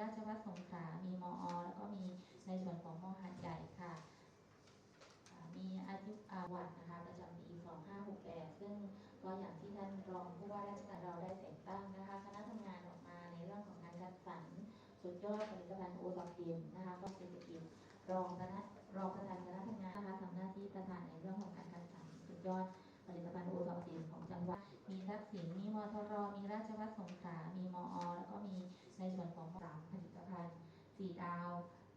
ราชวัฒน์สงขลา มีมอ แล้วก็มีในส่วนของมหาดใหญ่ค่ะ มีอาทิตย์อาวัตนะคะประจำปี2568 ซึ่งก็อย่างที่ท่านรองผู้ว่าราชการเราได้แต่งตั้งนะคะ คณะทำงานออกมาในเรื่องของการคัดสรรสุดยอดผลิตภัณฑ์โอทอปเกมนะคะก็เศรษฐกิจรองคณะรองประธานคณะทำงานนะคะทำหน้าที่ประธานในเรื่องของการคัดสรรสุดยอดผลิตภัณฑ์โอทอปเกมของจังหวัด มีทักษิณมีมทรมีราชวัฒน์สงขลา มีมอ ในส่วนของสามผลิตภัณฑ์4ดาว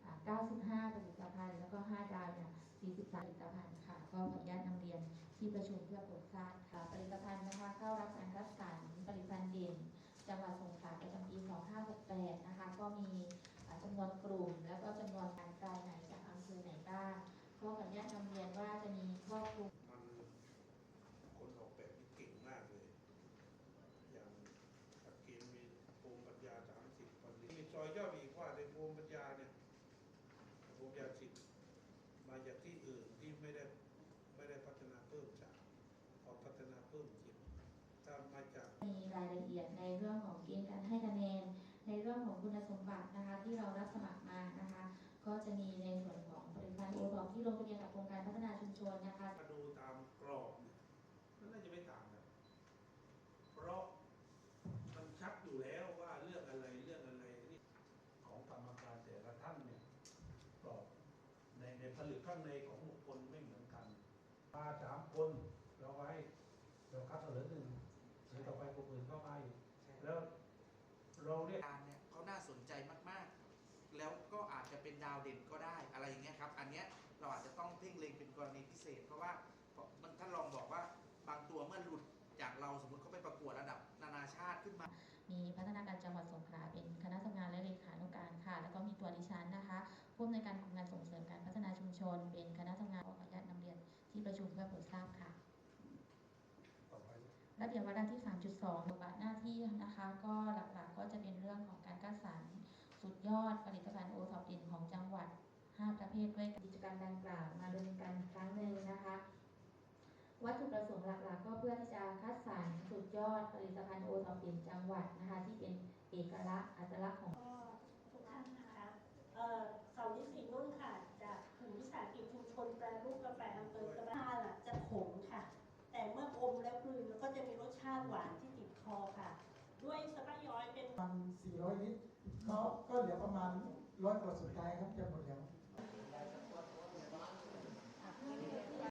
อ่า95 ผลิตภัณฑ์ แล้วก็ 5 ดาวเนี่ย43 ผลิตภัณฑ์ค่ะ ก็ขออนุญาตนำเรียนที่ประชุมเพื่อโปรดทราบค่ะ ผลิตภัณฑ์นะคะเข้ารับการคัดสารผลิตภัณฑ์เด่น จังหวัดสงขลาประจำปี 2568 นะคะ ก็มีจำนวนกลุ่มแล้วก็จำนวนการรายไหนจากอำเภอไหนบ้าง ก็ขออนุญาตนำเรียนว่าจะมีครอบคลุม มันคนออกแบบนี่เก่งมากเลย อย่างตะเกียงมีภูมิปัญญาสามสิบผลิตมี ซอยย่อยอีกว่าในภูมิปัญญาเนี่ยภูมิปัญญาสิบมาจากที่อื่นที่ไม่ได้ไม่ได้พัฒนาเพิ่มจากออกพัฒนาเพิ่มสิบถ้ามาจากมีรายละเอียดในเรื่องของเกณฑ์การให้คะแนนในเรื่องของคุณสมบัตินะคะที่เรารับสมัครมานะคะ ก็จะมีในส่วนของผลิตภัณฑ์โอทอที่ลงทะเบียนกับโครงการพัฒนาชุมชนนะคะ ถ้าดูตามกรอบเนี่ยมันน่าจะไม่ต่างกัน เพราะมันชัดอยู่แล้วว่าเรื่องอะไรเรื่องอะไรนี่ของกรรมการแต่ละท่านเนี่ยกรอบ ในในผลึกข้างในของบุคคลไม่เหมือนกันมาสามคนเราไว้เราคัดเหลือหนึ่งเดี๋ยวต่อไปคนอื่นเข้ามาอีกแล้วเราเรียกการเนี่ยเขาน่าสนใจมากๆ แล้วก็อาจจะเป็นดาวเด่นก็ได้อะไรอย่างเงี้ยครับ อันเนี้ยเราอาจจะต้องเพ่งเล็งเป็นกรณีพิเศษ เพราะว่ามันท่านลองบอกว่าบางตัวเมื่อหลุดจากเราสมมติเขาไปประกวดระดับนานาชาติขึ้นมา มีพัฒนาการจัง ประชุมเพื่อโปรดทราบค่ะระเบียบวาระที่ 3.2บทบาทหน้าที่นะคะก็หลักๆก็จะเป็นเรื่องของการคัดสรรสุดยอดผลิตภัณฑ์โอท็อปด่นของจังหวัด 5 ประเภทด้วยกิจกรรมดังกล่าวมาดำเนินการครั้งหนึ่งนะคะวัตถุประสงค์หลักๆ ก็เพื่อที่จะคัดสรรสุดยอดผลิตภัณฑ์โอท็อปด่นจังหวัดนะคะที่เป็นเอกลักษณ์อัตลักษณ์ของ หวานที่ติดคอค่ะ ด้วยสปาย้อยเป็น ประมาณ400 ลิตรก็ก็เหลือประมาณร้อยกว่าสุดท้ายครับจะหมดแล้ว